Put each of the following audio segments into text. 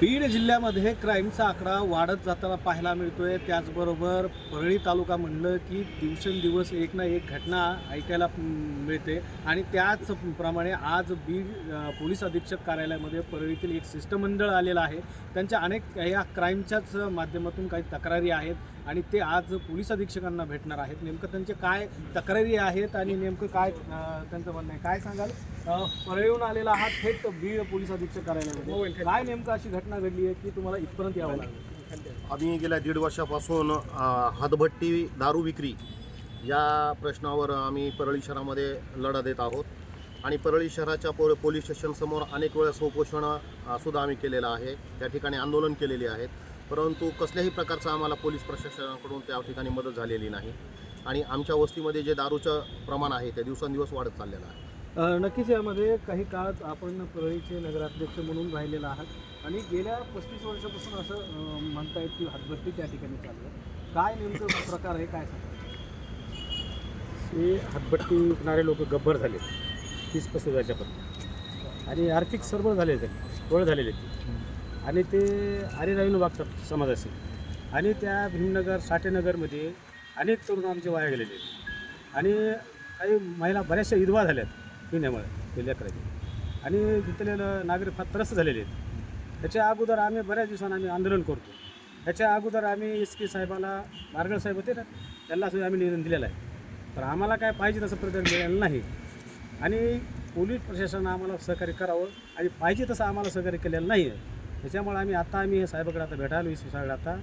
बीड जिल्ह्यामध्ये क्राईमचा आकडा वाढत जाताना पाहायला मिळतोय. त्याचबरोबर परळी तालुका म्हणलं की दिवसेंदिवस एक ना एक घटना ऐकायला मिळते. आणि त्याचप्रमाणे आज बीड पोलीस अधीक्षक कार्यालयामध्ये परळीतील एक शिष्टमंडळ आलेलं आहे. त्यांच्या अनेक या क्राईमच्याच माध्यमातून काही तक्रारी आहेत. आणि ते आज पोलीस अधीक्षकांना भेटणार आहेत. नेमकं त्यांचे काय तक्रारी आहेत आणि नेमकं काय त्यांचं म्हणणं आहे? काय सांगाल? परळीहून आलेला हा थेट बीड पोलीस अधीक्षक कार्यालयामध्ये. काय नेमकं अशी घटना घडली आहे की तुम्हाला इथपर्यंत यावं लागलं? आम्ही गेल्या दीड वर्षापासून हातभट्टी दारू विक्री या प्रश्नावर आम्ही परळी शहरामध्ये लढा देत आहोत. आणि परळी शहराच्या पो पोलीस स्टेशनसमोर अनेक वेळेस उपोषण सुद्धा आम्ही केलेलं आहे. त्या ठिकाणी आंदोलन केलेली आहेत परंतु कसल्याही प्रकारचं आम्हाला पोलीस प्रशासनाकडून त्या ठिकाणी मदत झालेली नाही. आणि आमच्या वस्तीमध्ये जे दारूचं प्रमाण आहे ते दिवसेंदिवस वाढत चाललेलं आहे. नक्कीच यामध्ये काही काळ आपण परळीचे नगराध्यक्ष म्हणून राहिलेला आहात. आणि गेल्या पस्तीस वर्षापासून असं अ, म्हणतायत की हातभट्टी त्या ठिकाणी चालू आहे. काय नेमकं प्रकार आहे काय सांगा हे हातभट्टी विकणारे लोक गब्बर झाले तीस पस्तीस वर्षापर्यंत आणि आर्थिक सरबळ झाले ते वळ झालेले ते आणि ते आरेरावीनं वागतात समाजाशी आणि त्या भीमनगर साठेनगरमध्ये अनेक तरुण आमचे वाया गेलेले आहेत. आणि काही महिला बऱ्याचशा विधवा झाल्यात पिण्यामुळे ते लेकराचे. आणि तिथले नागरिक फार त्रस्त झालेले आहेत. त्याच्या अगोदर आम्ही बऱ्याच दिवसांनी आम्ही आंदोलन करतो. त्याच्या अगोदर आम्ही एस पी साहेबाला मार्गळ साहेब होते ना त्यांना सुद्धा आम्ही निवेदन दिलेलं आहे. तर आम्हाला काय पाहिजे तसं प्रकार मिळालं नाही. आणि पोलीस प्रशासनानं आम्हाला सहकार्य करावं आणि पाहिजे तसं आम्हाला सहकार्य केलेलं नाही आहे त्याच्यामुळे आम्ही आता आम्ही हे साहेबाकडे आता भेटायला एस पी साहेबाला आता.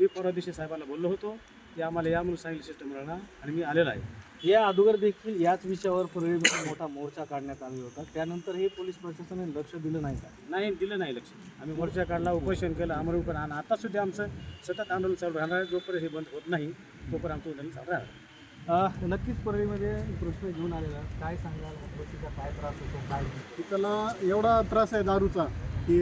मी परवा दिवशी साहेबाला बोललो होतो की आम्हाला या म्हणून सांगितलं सिस्टम मिळाला आणि मी आलेलो आहे. या अगोदर देखील याच विषयावर परळीमध्ये मोठा मोर्चा काढण्यात आला होता. त्यानंतर हे पोलीस प्रशासनाने लक्ष दिलं नाही का? नाही दिलं नाही लक्ष. आम्ही मोर्चा काढला उपोषण केलं अमर उपोषण आणि आता सुद्धा आमचं सतत आंदोलन चालू राहणार आहे. जोपर्यंत हे बंद होत नाही तोपर्यंत आमचं आंदोलन चालू राहणार अ, नक्कीच परळीमध्ये प्रश्न घेऊन आलेला काय सांगाल? काय त्रास होतो? काय? नाही? त्याला एवढा त्रास आहे दारूचा. की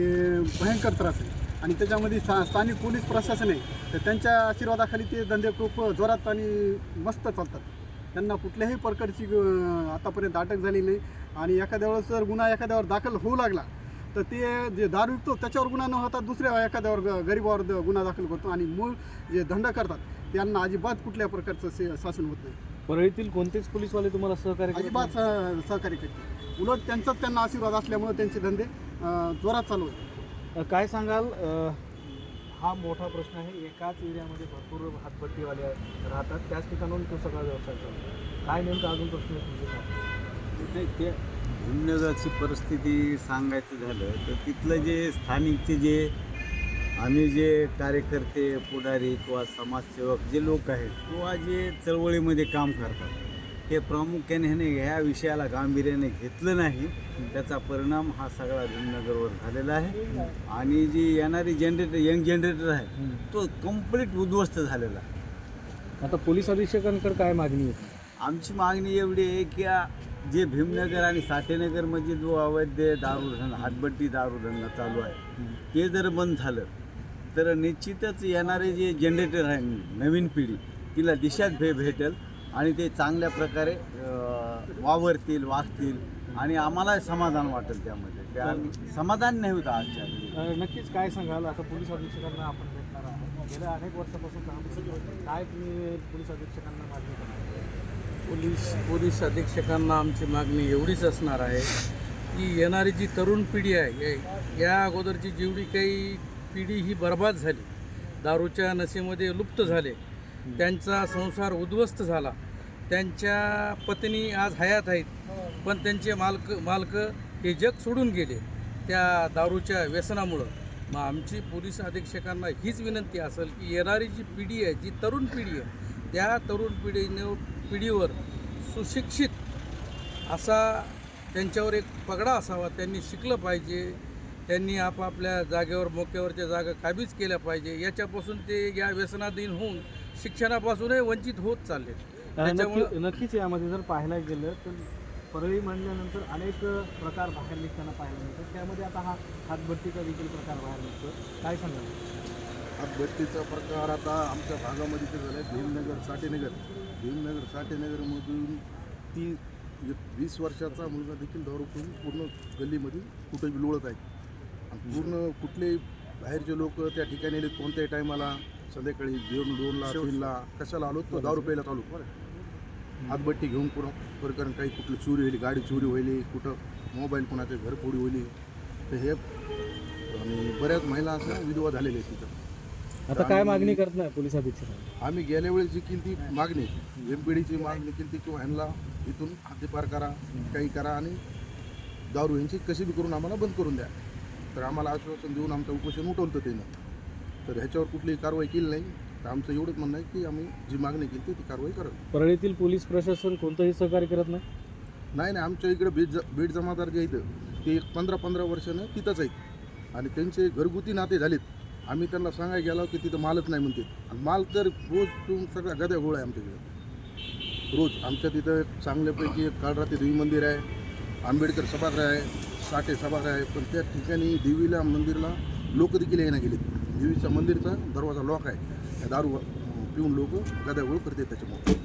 भयंकर त्रास आहे. आणि त्याच्यामध्ये सा स्थानिक पोलीस प्रशासन आहे. तर त्यांच्या आशीर्वादाखाली ते धंदे खूप जोरात आणि मस्त चालतात. त्यांना कुठल्याही प्रकारची आतापर्यंत अटक झाली नाही. आणि एखाद्या वेळेस जर गुन्हा एखाद्यावर दाखल होऊ लागला तर ते जे दारू विकतो त्याच्यावर गुन्हा न होता दुसऱ्या एखाद्यावर ग- गरीबावर द- गुन्हा दाखल करतो. आणि मूळ जे धंदा करतात त्यांना अजिबात कुठल्या प्रकारचं से शासन होत नाही. परळीतील कोणतेच पोलीसवाले तुम्हाला सहकार्य अजिबात सह- सहकार्य करते उलट त्यांचाच त्यांना आशीर्वाद असल्यामुळे त्यांचे धंदे जोरात चालू? अ, काय सांगाल हा मोठा प्रश्न आहे एकाच एरियामध्ये भरपूर हातभट्टीवाले राहतात त्याच ठिकाणून तो सगळा व्यवसाय चालतो काय नेमकं अजून प्रश्न आहे? नाही ते परिस्थिती सांगायचं झालं तर तिथलं जे स्थानिकचे जे आम्ही जे कार्यकर्ते पुढारी किंवा समाजसेवक जे लोक आहेत किंवा जे चळवळीमध्ये काम करतात हे प्रामुख्याने ह्याने ह्या विषयाला गांभीर्याने घेतलं नाही. त्याचा परिणाम हा सगळा भीमनगरवर झालेला आहे. आणि जी येणारी जनरेटर यंग जनरेटर आहे तो कंप्लीट उद्ध्वस्त झालेला आहे. आता पोलीस अधीक्षकांकडे काय मागणी आहे? आमची मागणी एवढी आहे की जे भीमनगर आणि साठेनगरमध्ये जो अवैध दारू धंदा हातबट्टी दारू धंदा चालू आहे ते जर बंद झालं तर निश्चितच येणारे जे जनरेटर आहे नवीन पिढी तिला दिशा भे भेटेल. आणि ते चांगल्या प्रकारे वावरतील वागतील आणि आम्हाला समाधान वाटेल त्यामध्ये. आम्ही- समाधान नाही होतं आजच्या नक्कीच काय सांगाल? आता पोलीस अधीक्षकांना आपण भेटणार आहोत. गेल्या अनेक वर्षापासून काम सुरू होतं. काय तुम्ही पोलीस अधीक्षकांना मागणी करणार पोलीस पोलीस अधीक्षकांना आमची मागणी एवढीच असणार आहे की येणारी जी तरुण पिढी आहे या- या अगोदरची जेवढी काही पिढी ही बर्बाद झाली दारूच्या नशेमध्ये लुप्त झाले त्यांचा संसार उद्ध्वस्त झाला. त्यांच्या पत्नी आज हयात आहेत. पण त्यांचे मालक मालक हे जग सोडून गेले. त्या दारूच्या व्यसनामुळं. मग आमची पोलीस अधीक्षकांना हीच विनंती असेल की येणारी जी पिढी आहे जी तरुण पिढी आहे त्या तरुण पिढीने पिढीवर सुशिक्षित असा त्यांच्यावर एक पगडा असावा. त्यांनी शिकलं पाहिजे. त्यांनी आपापल्या जागेवर मोक्यावरच्या जागा काबीज केल्या पाहिजे. याच्यापासून ते या व्यसनाधीन होऊन शिक्षणापासूनही वंचित होत चालले त्याच्यामुळं नक्कीच यामध्ये जर पाहायला गेलं तर परळी म्हणल्यानंतर अनेक प्रकार बाहेर निघताना पाहायला मिळतात. त्यामध्ये आता हा हातभट्टीचा देखील प्रकार बाहेर निघतो काय सांगाल? हातभट्टीचा प्रकार आता आमच्या भागामध्ये ते झाला आहे भीमनगर साठेनगर. भीमनगर साठेनगरमधून ती वीस वर्षाचा मुलगा देखील दारू पिऊन पूर्ण गल्लीमध्ये कुठे लोळत आहे पूर्ण कुठलेही बाहेरचे लोक त्या ठिकाणी आले कोणत्याही टायमाला संध्याकाळी दोन दोनला तीनला कशाला आलो? तो दारू प्यायला चालू. हातबट्टी घेऊन कुठं प्रकरण काही कुठली चोरी होईल गाडी चोरी होईल कुठं मोबाईल कुणाच्या घरफोडी होईल. तर हे आणि बऱ्याच महिला अशा विधवा झालेल्या आहेत तिथं. आता काय मागणी करत नाही पोलीस अधीक्षक आम्ही गेल्या वेळेस जी केली ती मागणी एम पी डीची मागणी केली ती किंवा ह्यांना इथून हद्दीपार करा काही करा आणि दारू यांची कशी बी करून आम्हाला बंद करून द्या. तर आम्हाला आश्वासन देऊन आमचं उपोषण उठवलं त्यानं. तर ह्याच्यावर कुठलीही कारवाई केली नाही. तर आमचं एवढंच म्हणणं आहे की आम्ही जी मागणी केली ती कारवाई करावी. परळीतील पोलीस प्रशासन कोणतंही सहकार्य करत नाही? नाही नाही आमच्या इकडे बीड ज बीड जमादार जे आहेत ते एक पंधरा पंधरा वर्षानं तिथंच आहेत. आणि त्यांचे घरगुती नाते झालेत. आम्ही त्यांना सांगायला गेलो की तिथं मालच नाही म्हणते. आणि माल तर रोज तू सगळ्या गद्या गोळ आहे आमच्याकडे. रोज आमच्या तिथं एक चांगल्यापैकी एक काळरात्री देवी मंदिर आहे आंबेडकर सभागृह आहे साठे सभागृह आहे. पण त्या ठिकाणी देवीला मंदिरला लोक देखील येणं गेलेत. देवीचा मंदिरचा दरवाजा लॉक आहे. दारू पिऊन लोक गद्या करते त्याच्यामुळे.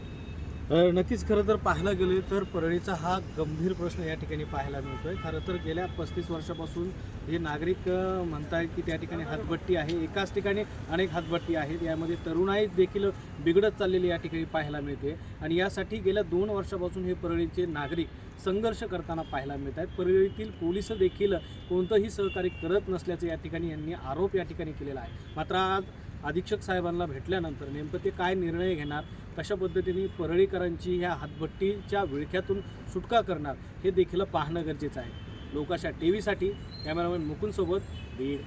नक्कीच खरं तर पाहायला गेले तर परळीचा हा गंभीर प्रश्न या ठिकाणी पाहायला मिळतोय. खरं तर गेल्या पस्तीस वर्षापासून हे नागरिक म्हणतायत की त्या ठिकाणी हातभट्टी आहे. एकाच ठिकाणी अनेक हातभट्टी आहेत. यामध्ये तरुणाई देखील बिघडत चाललेली या ठिकाणी पाहायला मिळते. आणि यासाठी गेल्या दोन वर्षापासून हे परळीचे नागरिक संघर्ष करताना पाहायला मिळत आहेत परळीतील पोलीस देखील कोणतंही सहकार्य करत नसल्याचं या ठिकाणी यांनी आरोप या ठिकाणी केलेला आहे. मात्र आज अधीक्षक साहेबांना भेटल्यानंतर नेमकं ते काय निर्णय घेणार कशा पद्धतीने परळीकरांची ह्या हातभट्टीच्या विळख्यातून सुटका करणार हे देखील पाहणं गरजेचं आहे. लोकाशा टी व्हीसाठी कॅमेरामॅन मुकुंदसोबत बीड.